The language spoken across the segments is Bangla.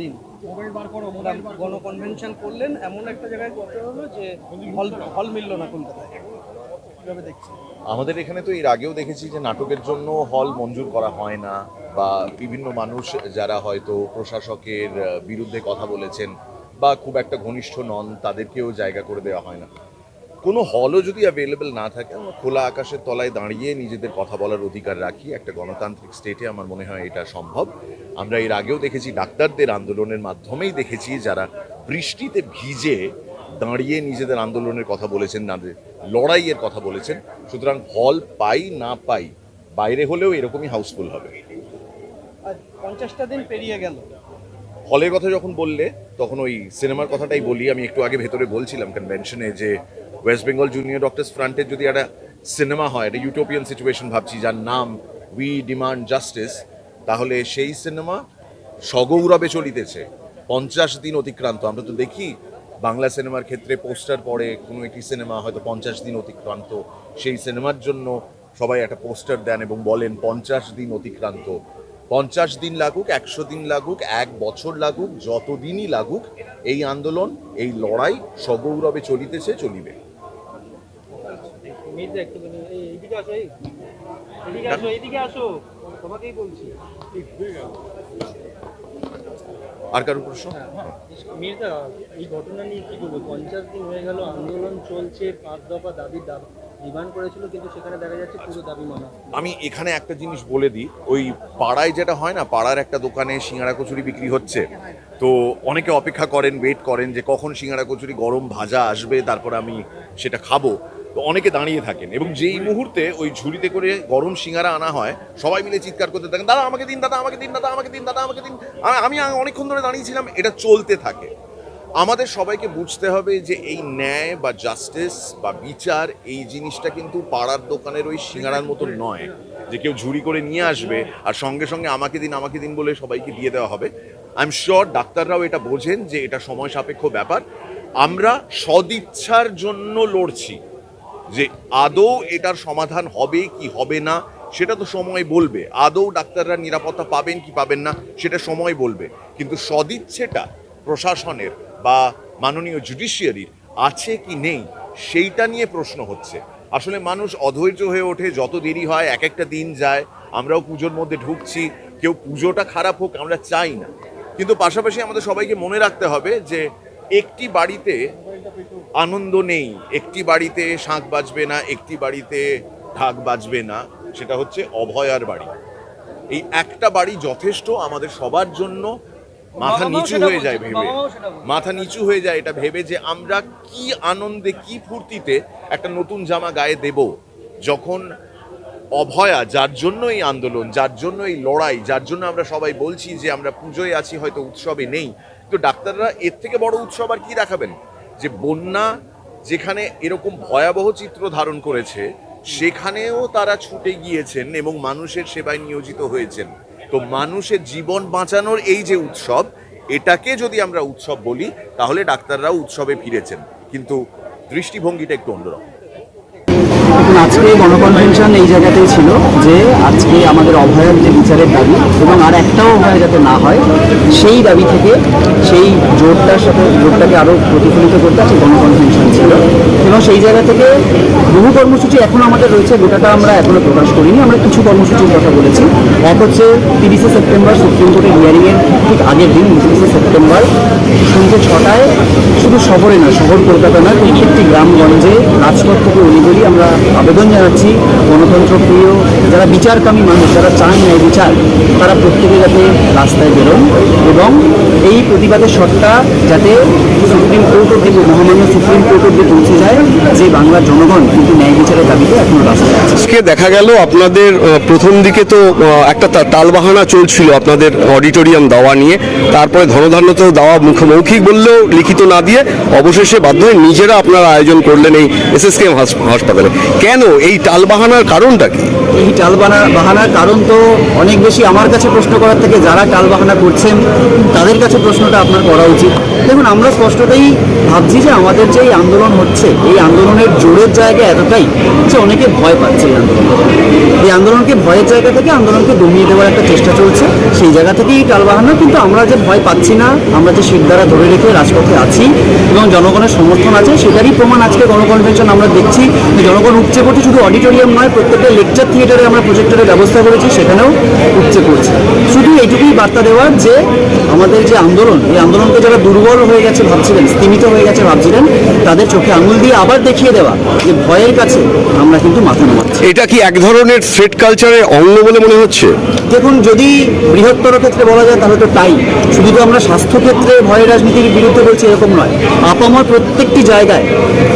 দিন। গণকনভেনশন করলেন এমন একটা জায়গায় করতে হলো যে হল হল মিলল না কলকাতায়। কীভাবে আমাদের এখানে তো এর আগেও দেখেছি যে নাটকের জন্য হল মঞ্জুর করা হয় না বা বিভিন্ন মানুষ যারা হয়তো প্রশাসকের বিরুদ্ধে কথা বলেছেন বা খুব একটা ঘনিষ্ঠ নন তাদেরকেও জায়গা করে দেওয়া হয় না। কোনো হলও যদি অ্যাভেলেবেল না থাকে আমরা খোলা আকাশের তলায় দাঁড়িয়ে নিজেদের কথা বলার অধিকার রাখি। একটা গণতান্ত্রিক স্টেটে আমার মনে হয় এটা সম্ভব। আমরা এর আগেও দেখেছি ডাক্তারদের আন্দোলনের মাধ্যমেই দেখেছি যারা বৃষ্টিতে ভিজে দাঁড়িয়ে নিজেদের আন্দোলনের কথা বলেছেন নাদের লড়াইয়ের কথা বলেছেন। সুতরাং হল পাই না পাই বাইরে হলেও এরকমই হাউসফুল হবে। পঞ্চাশটা দিন পেরিয়ে গেল। হলের কথা যখন বললে তখন ওই সিনেমার কথাটাই বলি। আমি একটু আগে ভেতরে বলছিলাম কনভেনশনে যে ওয়েস্ট বেঙ্গল জুনিয়র ডক্টর্স ফ্রন্টের যদি একটা সিনেমা হয়, একটা ইউটোপিয়ান সিচুয়েশন ভাবছি, যার নাম উই ডিমান্ড জাস্টিস তাহলে সেই সিনেমা সগৌরবে চলিতেছে। পঞ্চাশ দিন অতিক্রান্ত। আমরা তো দেখি বাংলা সিনেমার ক্ষেত্রে পোস্টার পড়ে, কোনো একটি সিনেমা হয়তো পঞ্চাশ দিন অতিক্রান্ত। সেই সিনেমার জন্য সবাই একটা পোস্টার দেন এবং বলেন, পঞ্চাশ দিন অতিক্রান্ত। পঞ্চাশ দিন লাগুক, একশো দিন লাগুক, এক বছর লাগুক, যতদিনই লাগুক, এই আন্দোলন, এই লড়াই সগৌরবে চলিতেছে, চলিবে। মির্জা একটুখানি এইদিকে আসো এই। এদিকে আসো এইদিকে আসো। তোমাকেই বলছি। আর কারও প্রশ্ন? মির্জা এই ঘটনা নিয়ে কি বলব? পঞ্চাশ দিন হয়ে গেল আন্দোলন চলছে পাঁচ দফা দাবি দাবি ডিমান্ড করেছিল কিন্তু সেখানে দেখা যাচ্ছে পুরো দাবি মানা। আমি এখানে একটা জিনিস বলে দিই ওই পাড়ায় যেটা হয় না পাড়ার একটা দোকানে সিঙ্গাড়া কচুরি বিক্রি হচ্ছে। তো অনেকে অপেক্ষা করেন ওয়েট করেন যে কখন সিঙ্গাড়া কচুরি গরম ভাজা আসবে তারপর আমি সেটা খাব। তো অনেকে দাঁড়িয়ে থাকেন এবং যেই মুহূর্তে ওই ঝুড়িতে করে গরম সিঙ্গারা আনা হয়, সবাই মিলে চিৎকার করতে থাকেন, দাদা, আমাকে দিন, দাদা, আমাকে দিন, দাদা, আমাকে দিন, দাদা, আমাকে দিন। আ- আমি অনেকক্ষণ ধরে দাঁড়িয়েছিলাম, এটা চলতে থাকে। আমাদের সবাইকে বুঝতে হবে যে এই ন্যায় বা জাস্টিস বা বিচার এই জিনিসটা কিন্তু পাড়ার দোকানের ওই সিঙ্গারার মতো নয়, যে কেউ ঝুড়ি করে নিয়ে আসবে আর সঙ্গে সঙ্গে আমাকে দিন আমাকে দিন বলে সবাইকে দিয়ে দেওয়া হবে। আই এম শিওর ডাক্তাররাও এটা বোঝেন যে এটা সময় সাপেক্ষ ব্যাপার। আমরা সদিচ্ছার জন্য লড়ছি। যে আদৌ এটার সমাধান হবে কি হবে না, সেটা তো সময় বলবে। আদৌ ডাক্তাররা নিরাপত্তা পাবেন কি পাবেন না, সেটা সময় বলবে। কিন্তু সদিচ্ছেটা প্রশাসনের বা মাননীয় জুডিশিয়ারির আছে কি নেই, সেইটা নিয়ে প্রশ্ন হচ্ছে। আসলে মানুষ অধৈর্য হয়ে ওঠে, যত দেরি হয় এক একটা দিন যায়, আমরাও পুজোর মধ্যে ঢুকছি, কেউ পুজোটা খারাপ হোক, আমরা চাই না। কিন্তু পাশাপাশি আমাদের সবাইকে মনে রাখতে হবে যে, একটি বাড়িতে আনন্দ নেই। একটি বাড়িতে শাঁখ বাজবে না একটি বাড়িতে ঢাক বাজবে না সেটা হচ্ছে অভয়ার বাড়ি। এই একটা বাড়ি যথেষ্ট আমাদের সবার জন্য মাথা নিচু হয়ে যায় ভেবে। মাথা নিচু হয়ে যায় এটা ভেবে যে আমরা কি আনন্দে কি ফুর্তিতে একটা নতুন জামা গায়ে দেব যখন অভয়া যার জন্য এই আন্দোলন যার জন্য এই লড়াই যার জন্য আমরা সবাই বলছি যে আমরা পুজোয় আছি হয়তো উৎসবে নেই। তো ডাক্তাররা এর থেকে বড় উৎসব আর কি দেখাবেন? যে বন্যা যেখানে এরকম ভয়াবহ চিত্র ধারণ করেছে, সেখানেও তারা ছুটে গিয়েছেন এবং মানুষের সেবায় নিয়োজিত হয়েছেন। তো মানুষের জীবন বাঁচানোর এই যে উৎসব, এটাকে যদি আমরা উৎসব বলি, তাহলে ডাক্তাররাও উৎসবে ফিরেছেন। কিন্তু দৃষ্টিভঙ্গিটা একটু অন্যরকম। আজকে গণকনভেনশন এই জায়গাতেই ছিল যে আজকে আমাদের অভয়ের যে বিচারের দাবি এবং আর একটাও অভয় যাতে না হয়, সেই দাবি থেকে সেই জোরটার সাথে জোরটাকে আরও প্রতিফলিত করতে আজকে গণকনভেনশন ছিল। এবং সেই জায়গা থেকে বহু কর্মসূচি এখনও আমাদের রয়েছে, গোটাটা আমরা এখনও প্রকাশ করিনি। আমরা কিছু কর্মসূচির কথা বলেছি। এক হচ্ছে তিরিশে সেপ্টেম্বর সুপ্রিম কোর্টের হিয়ারিংয়ের ঠিক আগের দিন, উনত্রিশে সেপ্টেম্বর সন্ধ্যে ছটায়। শুধু শহরে না, শহর কলকাতা না, প্রত্যেকটি গ্রামগঞ্জে রাজপথ থেকে অলিগলি আমরা আবেদন জানাচ্ছি। গণতন্ত্র প্রিয়, যারা বিচারকামী মানুষ, যারা চান ন্যায় বিচার, তারা প্রত্যেকে যাতে রাস্তায় বেরোন এবং এই প্রতিবাদের সত্তা যাতে সুপ্রিম কোর্ট অব্দি মহামান্য সুপ্রিম কোর্ট অব্দি পৌঁছে যায়, যে বাংলার জনগণ কিন্তু ন্যায় বিচারের দাবিতে এখনও রাস্তায় আজকে দেখা গেল আপনাদের প্রথম দিকে তো একটা তা- টালবাহানা চলছিল আপনাদের অডিটোরিয়াম দেওয়া নিয়ে, তারপরে ধনধান্যতেও দেওয়া মুখ মৌখিক বললেও লিখিত না দিয়ে অবশেষে বাধ্য হয়ে নিজেরা আপনারা আয়োজন করলেন এই এস এস এসএসকেএম হাসপাতালে। কেন? এই টালবাহানার কারণটা কি? এই টাল বাহানা বাহানার কারণ তো অনেক বেশি আমার কাছে প্রশ্ন করার থেকে যারা টাল বাহানা করছেন, তাদের কাছে প্রশ্নটা আপনার করা উচিত। দেখুন, আমরা স্পষ্টতই ভাবছি যে আমাদের যে এই আন্দোলন হচ্ছে, এই আন্দোলনের জোরের জায়গা এতটাই যে অনেকে ভয় পাচ্ছে এই আন্দোলন এই আন্দোলনকে ভয়ের জায়গা থেকে আন্দোলনকে দমিয়ে দেওয়ার একটা চেষ্টা চলছে, সেই জায়গা থেকেই টালবাহানো কিন্তু আমরা যে ভয় পাচ্ছি না, আমরা যে শির দ্বারা ধরে রেখে রাজপথে আছি এবং জনগণের সমর্থন আছে, সেটারই প্রমাণ আজকে গণকনভেনশন আমরা দেখছি যে জনগণ উপচে পড়ছে, শুধু অডিটোরিয়াম নয়, প্রত্যেকটা লেকচার থিয়েটারে আমরা প্রজেক্টরের ব্যবস্থা করেছি, সেখানেও উপচে পড়ছে। শুধু এইটুকুই বার্তা দেওয়ার যে আমাদের যে আন্দোলন, এই আন্দোলনকে যারা দুর্বল হয়ে গেছে ভাবছিলেন স্তীমিত হয়ে গেছে ভাবছিলেন তাদের চোখে আঙুল দিয়ে আবার দেখিয়ে দেওয়া যে ভয়ের কাছে আমরা কিন্তু মাথা নামাচ্ছি। এটা কি এক ধরনের থ্রেড কালচারের অঙ্গ বলে মনে হচ্ছে? দেখুন যদি বৃহত্তর ক্ষেত্রে বলা যায় তাহলে তো তাই। শুধু তো আমরা স্বাস্থ্য ক্ষেত্রে ভয়ের রাজনীতির বিরুদ্ধে বলছি এরকম নয়। আপামর প্রত্যেকটি জায়গায়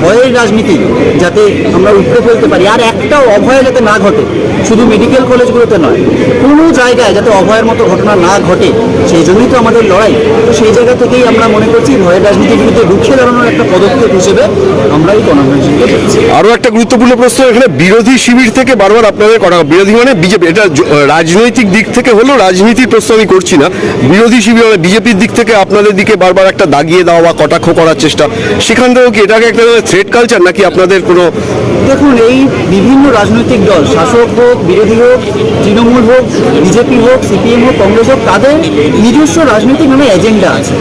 ভয়ের রাজনীতি যাতে আমরা উপড়ে ফেলতে পারি আর একটাও অভয় যাতে না ঘটে শুধু মেডিকেল কলেজগুলোতে নয় কোনো জায়গায় যাতে অভয়ের মতো ঘটনা না ঘটে সেই জন্যই তো আমাদের লড়াই। তো সেই জায়গা থেকেই আমরা মনে করছি রাজনীতির বিরুদ্ধে রুখে দাঁড়ানোর একটা পদক্ষেপ হিসেবে আমরা এই কনভেনশনকে দেখছি আরও একটা গুরুত্বপূর্ণ প্রশ্ন এখানে বিরোধী শিবির থেকে বারবার আপনাদের করা বিরোধী মানে বিজেপি এটা রাজনৈতিক দিক থেকে হলেও রাজনীতির প্রশ্ন আমি করছি না। বিরোধী শিবির মানে বিজেপির দিক থেকে আপনাদের দিকে বারবার একটা দাগিয়ে দেওয়া বা কটাক্ষ করার চেষ্টা। সেখান থেকেও কি এটাকে একটা থ্রেড কালচার নাকি আপনাদের কোনো দেখুন এই বিভিন্ন রাজনৈতিক দল শাসক হোক বিরোধী হোক তৃণমূল হোক বিজেপি হোক সিপিএম হোক কংগ্রেস হোক তাদের নিজস্ব রাজনৈতিক নামে এজেন্ডা আছে।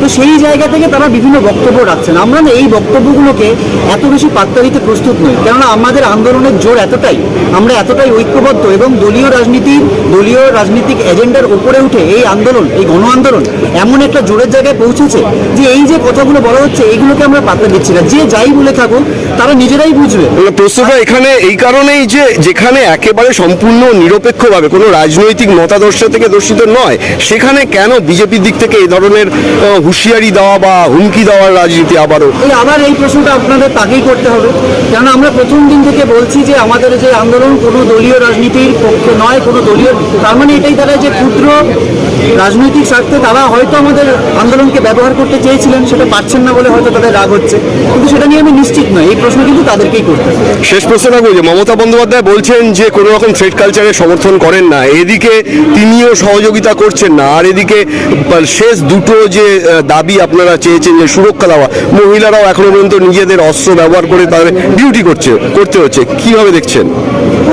তো সেই জায়গা থেকে তারা বিভিন্ন বক্তব্য রাখছেন। আমরা না এই বক্তব্যগুলোকে এত বেশি পাত্তা দিতে প্রস্তুত নই। কেননা আমাদের আন্দোলনের জোর এতটাই আমরা এতটাই ঐক্যবদ্ধ এবং দলীয় রাজনীতির দলীয় রাজনীতিক এজেন্ডার উপরে উঠে এই আন্দোলন এই গণ আন্দোলন এমন একটা জোরের জায়গায় পৌঁছেছে যে এই যে কথাগুলো বলা হচ্ছে এইগুলোকে আমরা পাত্তা দিচ্ছি না। যে যাই বলে থাকুক তারা নিজেরাই বুঝবে। প্রশ্নটা এখানে এই কারণেই যে যেখানে একেবারে সম্পূর্ণ নিরপেক্ষভাবে কোনো রাজনৈতিক মতাদর্শ থেকে দর্শিত নয় সেখানে কেন বিজেপির দিক থেকে এই ধরনের আহ, হুঁশিয়ারি দেওয়া বা হুমকি দেওয়ার রাজনীতি আবারও। আবার এই প্রশ্নটা আপনাদের তাকেই করতে হবে। কেন আমরা প্রথম দিন থেকে বলছি যে আমাদের যে আন্দোলন কোনো দলীয় রাজনীতির পক্ষে নয় কোনো দলীয় তার মানে এটাই তারা যে ক্ষুদ্র রাজনৈতিক স্বার্থে তারা হয়তো আমাদের আন্দোলনকে ব্যবহার করতে চেয়েছিলেন সেটা পারছেন না বলে হয়তো তাদের রাগ হচ্ছে। কিন্তু সেটা নিয়ে আমি নিশ্চিত নই এই প্রশ্ন কিন্তু তাদেরকেই করতে শেষ প্রশ্ন রাখব যে মমতা বন্দ্যোপাধ্যায় বলছেন যে কোনো রকম থ্রেড কালচারের সমর্থন করেন না। এদিকে তিনিও সহযোগিতা করছেন না। আর এদিকে শেষ দুটো যে আহ, দাবি আপনারা চেয়েছেন যে সুরক্ষা দেওয়া। মহিলারাও এখনও পর্যন্ত নিজেদের অস্ত্র ব্যবহার করে তাদের ডিউটি করছে, করতে হচ্ছে। কীভাবে দেখছেন?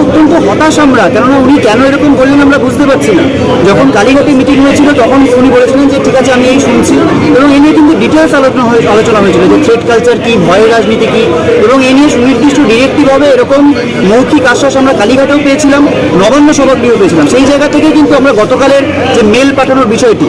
অত্যন্ত হতাশ আমরা। কেননা উনি কেন এরকম বললেন আমরা বুঝতে পারছি না। যখন কালীঘাটে মিটিং হয়েছিল, তখন উনি বলেছিলেন যে, ঠিক আছে, আমি এই শুনছি। এবং এ নিয়ে কিন্তু ডিটেলস আলোচনা হয়ে, আলোচনা হয়েছিল যে থ্রেড কালচার কি, ভয়ের রাজনীতি কি? এবং এ নিয়ে সুনির্দিষ্ট ডিরেক্টিভ হবে এরকম মৌখিক আশ্বাস আমরা কালীঘাটেও পেয়েছিলাম নবান্ন সভাগৃহেও পেয়েছিলাম। সেই জায়গা থেকে কিন্তু আমরা গতকালের যে মেল পাঠানোর বিষয়টি,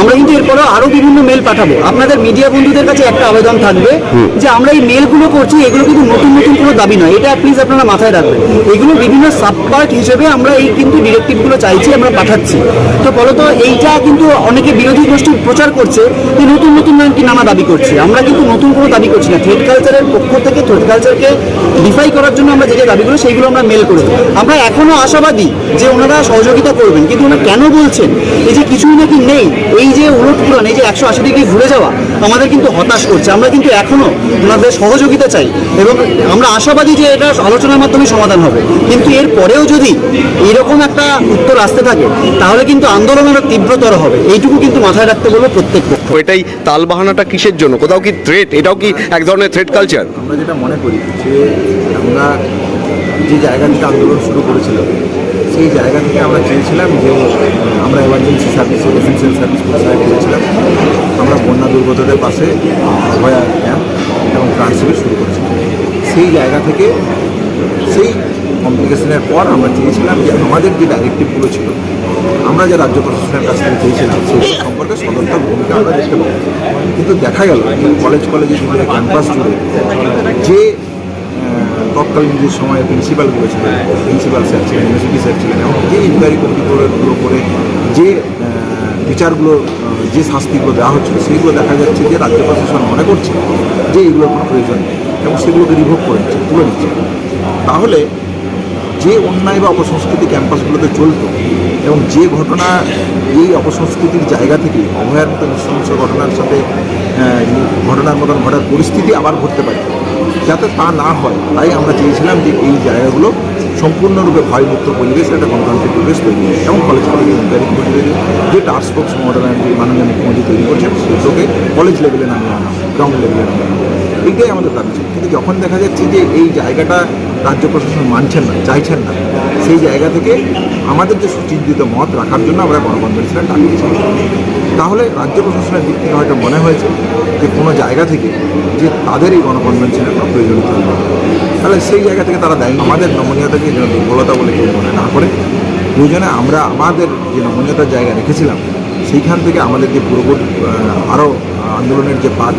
আমরা কিন্তু এরপরেও আরও বিভিন্ন মেল পাঠাবো। আপনাদের মিডিয়া বন্ধুদের কাছে একটা আবেদন থাকবে যে আমরা এই মেলগুলো করছি এগুলো কিন্তু নতুন নতুন কোনো দাবি নয়। এটা প্লিজ আপনারা মাথায় রাখবেন। এগুলো বিভিন্ন সাবপার্ট হিসেবে আমরা এই কিন্তু ডিরেক্টিভগুলো চাইছি আমরা পাঠাচ্ছি। তো ফলত এইটা কিন্তু অনেকে বিরোধী গোষ্ঠী প্রচার করছে যে নতুন নতুন নাকি নানা দাবি করছে। আমরা কিন্তু নতুন কোনো দাবি করছি না। থ্রেড কালচারের পক্ষ থেকে থ্রেড কালচারকে ডিফাই করার জন্য আমরা যে যে দাবিগুলো সেইগুলো আমরা মেল করেছি আমরা এখনও আশাবাদী যে ওনারা সহযোগিতা করবেন। কিন্তু ওনারা কেন বলছেন? এই যে কিছুই নাকি নেই। এই যে উলট এই যে একশো আশি ডিগ্রি ঘুরে যাওয়া আমাদের কিন্তু হতাশ করছে। আমরা কিন্তু এখনও ওনাদের সহযোগিতা চাই এবং আমরা আশাবাদী যে এটা আলোচনার মাধ্যমে সমাধান হবে। কিন্তু এর পরেও যদি এরকম একটা উত্তর আসতে থাকে তাহলে কিন্তু আন্দোলন আরও তীব্রতর হবে। এইটুকু কিন্তু মাথায় রাখতে বলব প্রত্যেক পক্ষ। এটাই তালবাহানাটা কিসের জন্য? কোথাও কি থ্রেট এটাও কি এক ধরনের থ্রেট কালচার আমরা যেটা মনে করি যে আমরা যে জায়গা থেকে আন্দোলন শুরু করেছিলাম সেই জায়গা থেকে আমরা চেয়েছিলাম যে আমরা এমার্জেন্সি সার্ভিসে এসেন্সিয়াল সার্ভিস প্রোভাইড করেছিলাম। আমরা দুর্গতদের পাশে অভয়া ক্যাম্প এবং শিবির শুরু করেছিলাম সেই জায়গা থেকে সেই কমপ্লিকেশনের পর আমরা চেয়েছিলাম যে আমাদের যে ডাইরেক্টিভগুলো ছিল, আমরা যে রাজ্য প্রশাসনের কাছ থেকে চেয়েছিলাম, সেই সম্পর্কে সদর্থক ভূমিকা আমরা দেখতে পাবো। কিন্তু দেখা গেল কলেজ কলেজে জুড়ে ক্যাম্পাস জুড়ে যে তৎকালীন যে সময়ে প্রিন্সিপালগুলো ছিলেন প্রিন্সিপাল স্যার ছিলেন ইউনিভার্সিটি স্যার ছিলেন, এবং যে ইনকোয়ারি কমিটিগুলো করে যে বিচারগুলো যে শাস্তিগুলো দেওয়া হচ্ছিল, সেইগুলো দেখা যাচ্ছে যে রাজ্য প্রশাসন মনে করছে যে এগুলোর কোনো প্রয়োজন নেই এবং সেগুলোকে রিভোভ করে নিচ্ছে তুলে নিচ্ছে তাহলে যে অন্যায় বা অপসংস্কৃতি ক্যাম্পাসগুলোতে চলতো এবং যে ঘটনা এই অপসংস্কৃতির জায়গা থেকে অভয়ার মতো নৃশংস ঘটনার সাথে ঘটনার মতন ঘটার পরিস্থিতি আবার ঘটতে পারে, যাতে তা না হয়, তাই আমরা চেয়েছিলাম যে এই জায়গাগুলো সম্পূর্ণরূপে ভয়মুক্ত পরিবেশ একটা গণতান্ত্রিক পরিবেশ তৈরি হয় এবং কলেজ কলেজে তৈরি। যে টাস্ক ফোর্স মডেল মাননীয় মুখ্যমন্ত্রী তৈরি করছেন সেগুলোকে কলেজ লেভেলে নামিয়ে আনা গ্রাউন্ড লেভেলে নামিয়ে আনা। এইটাই আমাদের দাবি ছিল। কিন্তু যখন দেখা যাচ্ছে যে এই জায়গাটা রাজ্য প্রশাসন মানছেন না, চাইছেন না, সেই জায়গা থেকে আমাদের যে সুচিন্তিত মত রাখার জন্য আমরা গণকনভেনশনে ডাকিয়েছি তাহলে রাজ্য প্রশাসনের দিক থেকে হয়তো মনে হয়েছে যে কোনো জায়গা থেকে যে তাদের এই গণকনভেনশনের কোনো প্রয়োজনীয়তা নেই তাহলে সেই জায়গা থেকে তারা দেয় আমাদের নমনীয়তাকে যেন দুর্বলতা বলে কেউ মনে না করে? প্রয়োজনে আমরা আমাদের যে নমনীয়তার জায়গা রেখেছিলাম, সেইখান থেকে আমাদের যে পূর্ববর্তী আরও আন্দোলনের যে পাঠ,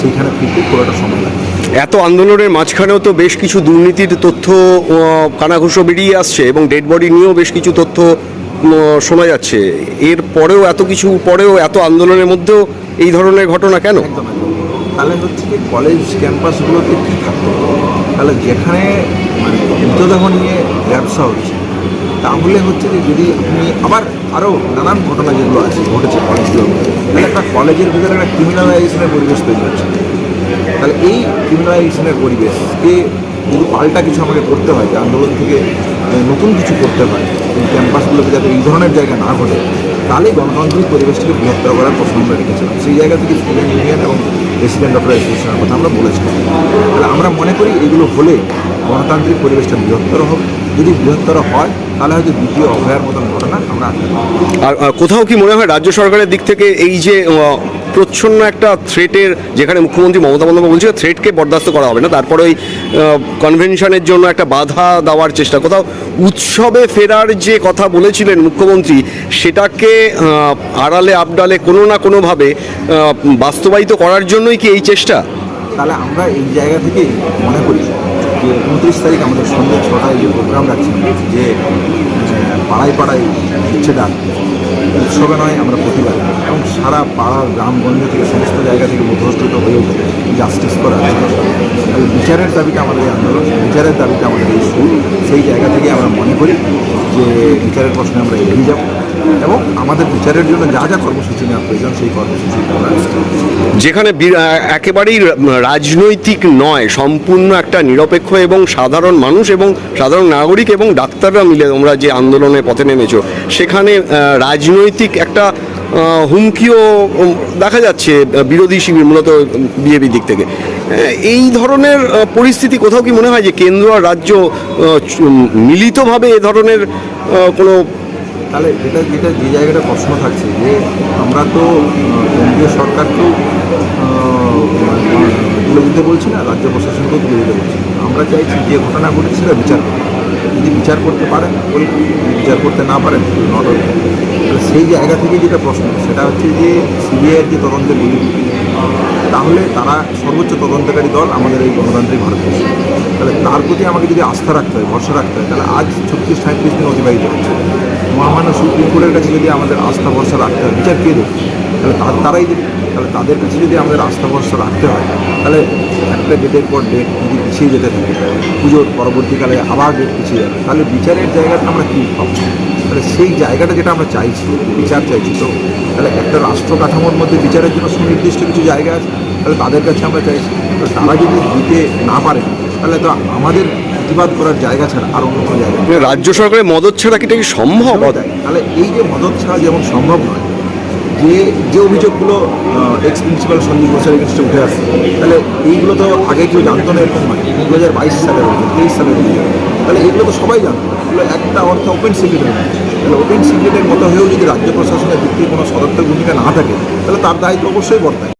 সেইখানে ফিরতে পুরোটা সময় লাগে এত আন্দোলনের মাঝখানেও তো বেশ কিছু দুর্নীতির তথ্য কানাঘুষো বেরিয়ে আসছে এবং ডেড বডি নিয়েও বেশ কিছু তথ্য শোনা যাচ্ছে। এর পরেও এত কিছু, পরেও এত আন্দোলনের মধ্যেও এই ধরনের ঘটনা কেন। তাহলে হচ্ছে কি কলেজ ক্যাম্পাসগুলোতে কী থাকতো? তাহলে যেখানে মানে নিয়ে ব্যবসা হচ্ছে, তাহলে হচ্ছে যে যদি আপনি আবার আরও নানান ঘটনা যেগুলো আছে, ঘটেছে কলেজগুলোর তাহলে একটা কলেজের ভিতরে একটা ক্রিমিনালাইজেশনের পরিবেশ তৈরি হচ্ছে। তাহলে এই ক্রিমিনালাইজেশনের পরিবেশকে যদি পাল্টা কিছু আমাকে করতে হয়, যে আন্দোলন থেকে নতুন কিছু করতে হয় এই ক্যাম্পাসগুলোতে যাতে এই ধরনের জায়গা না ঘটে তাহলে গণতান্ত্রিক পরিবেশটিকে বৃহত্তর করার প্রশ্ন আমরা রেখেছিলাম সেই জায়গা থেকে স্টুডেন্ট ইউনিয়ন এবং রেসিডেন্ট অফ অ্যাসোসিয়েশনের কথা আমরা বলেছিলাম তাহলে আমরা মনে করি এগুলো হলে গণতান্ত্রিক পরিবেশটা বৃহত্তর হবে যদি বৃহত্তর হয়, তাহলে হয়তো দ্বিতীয় অভয়ার মতন ঘটনা আমরা আর কোথাও কি মনে হয় রাজ্য সরকারের দিক থেকে এই যে প্রচ্ছন্ন একটা থ্রেটের যেখানে মুখ্যমন্ত্রী মমতা বন্দ্যোপাধ্যায় বলছে থ্রেটকে বরদাস্ত করা হবে না, তারপরে ওই কনভেনশনের জন্য একটা বাধা দেওয়ার চেষ্টা। কোথাও উৎসবে ফেরার যে কথা বলেছিলেন মুখ্যমন্ত্রী, সেটাকে আড়ালে আবডালে কোনো না কোনোভাবে বাস্তবায়িত করার জন্যই কি এই চেষ্টা? তাহলে আমরা এই জায়গা থেকে মনে করি যে উনত্রিশ তারিখ আমাদের সন্ধ্যে ছটায় যে প্রোগ্রাম রাখছি, যে পাড়ায় পাড়ায় ইচ্ছে ডাক উৎসবে নয়, আমরা প্রতিবাদ। এবং সারা পাড়ার গ্রামগঞ্জ থেকে সমস্ত জায়গা থেকে মধ্যস্থিত হয়ে উঠে জাস্টিস করা। এবং বিচারের দাবিতে আমাদের এই আন্দোলন, বিচারের দাবিতে আমাদের এই সেই জায়গা থেকে আমরা মনে করি যে বিচারের প্রশ্নে আমরা এগিয়ে যাব। এবং আমাদের বিচারের জন্য যা যা কর্মসূচি নেওয়া প্রয়োজন, সেই কর্মসূচি যেখানে একেবারেই রাজনৈতিক নয়, সম্পূর্ণ একটা নিরপেক্ষ এবং সাধারণ মানুষ এবং সাধারণ নাগরিক এবং ডাক্তাররা মিলে তোমরা যে আন্দোলনের পথে নেমেছো, সেখানে রাজনৈতিক একটা হুমকিও দেখা যাচ্ছে বিরোধী শিবির, মূলত বিজেপি দিক থেকে। এই ধরনের পরিস্থিতি কোথাও কি মনে হয় যে কেন্দ্র আর রাজ্য মিলিতভাবে এ ধরনের কোনো তাহলে এটা যেটা যে জায়গাটা প্রশ্ন থাকছে যে আমরা তো কেন্দ্রীয় সরকারকেও তুলে দিতে বলছি না, রাজ্য প্রশাসনকেও তুলে দিতে বলছি আমরা চাইছি যে ঘটনা ঘটেছে সেটা বিচার যদি বিচার করতে পারেন বলুন বিচার করতে না পারেন নট সেই জায়গা থেকে যেটা প্রশ্ন, সেটা হচ্ছে যে সিবিআইয়ের যে তদন্তের বিরোধী তাহলে তারা সর্বোচ্চ তদন্তকারী দল আমাদের এই গণতান্ত্রিক ভারতবর্ষ তাহলে তার প্রতি আমাকে যদি আস্থা রাখতে হয়, ভরসা রাখতে হয়, তাহলে আজ ছত্রিশ সাঁত্রিশ দিন অতিবাহিত হচ্ছে। মহামান্য সুপ্রিম কোর্টের কাছে যদি আমাদের আস্থা ভরসা রাখতে হয় বিচার কে দেবে, তাহলে তার তারাই দেবে। তাহলে তাদের কাছে যদি আমাদের আস্থা ভরসা রাখতে হয়, তাহলে একটা ডেটের পর ডেট যদি পিছিয়ে যেতে থাকে, পুজোর পরবর্তীকালে আবার ডেট পিছিয়ে যাবে, তাহলে বিচারের জায়গাটা আমরা কী পাবো? তাহলে সেই জায়গাটা যেটা আমরা চাইছি, বিচার চাইছি তো, তাহলে একটা রাষ্ট্র কাঠামোর মধ্যে বিচারের জন্য সুনির্দিষ্ট কিছু জায়গা আছে, তাহলে তাদের কাছে আমরা চাইছি। তো তারা যদি দিতে না পারে, তাহলে তো আমাদের প্রতিবাদ করার জায়গা ছাড়া আর অন্য কোনো জায়গা নেই। রাজ্য সরকারের মদত ছাড়া কি এটা কি সম্ভব। তাহলে এই যে মদত ছাড়া যেমন সম্ভব নয় যে যে অভিযোগগুলো এক্স প্রিন্সিপাল সঞ্জীব ঘোষের এগেনস্টে উঠে আসছে তাহলে এইগুলো তো আগে কেউ জানতো না এরকম নয়। দু হাজার বাইশ সালের অভিযোগ তেইশ সালের অভিযোগ। তাহলে এগুলো তো সবাই জানতো। এগুলো একটা অর্থ ওপেন সিক্রেটের তাহলে ওপেন সিক্রেটের মতো হয়েও যদি রাজ্য প্রশাসনের দিক থেকে কোনো সদর্থক ভূমিকা না থাকে তাহলে তার দায়িত্ব অবশ্যই বর্তায়।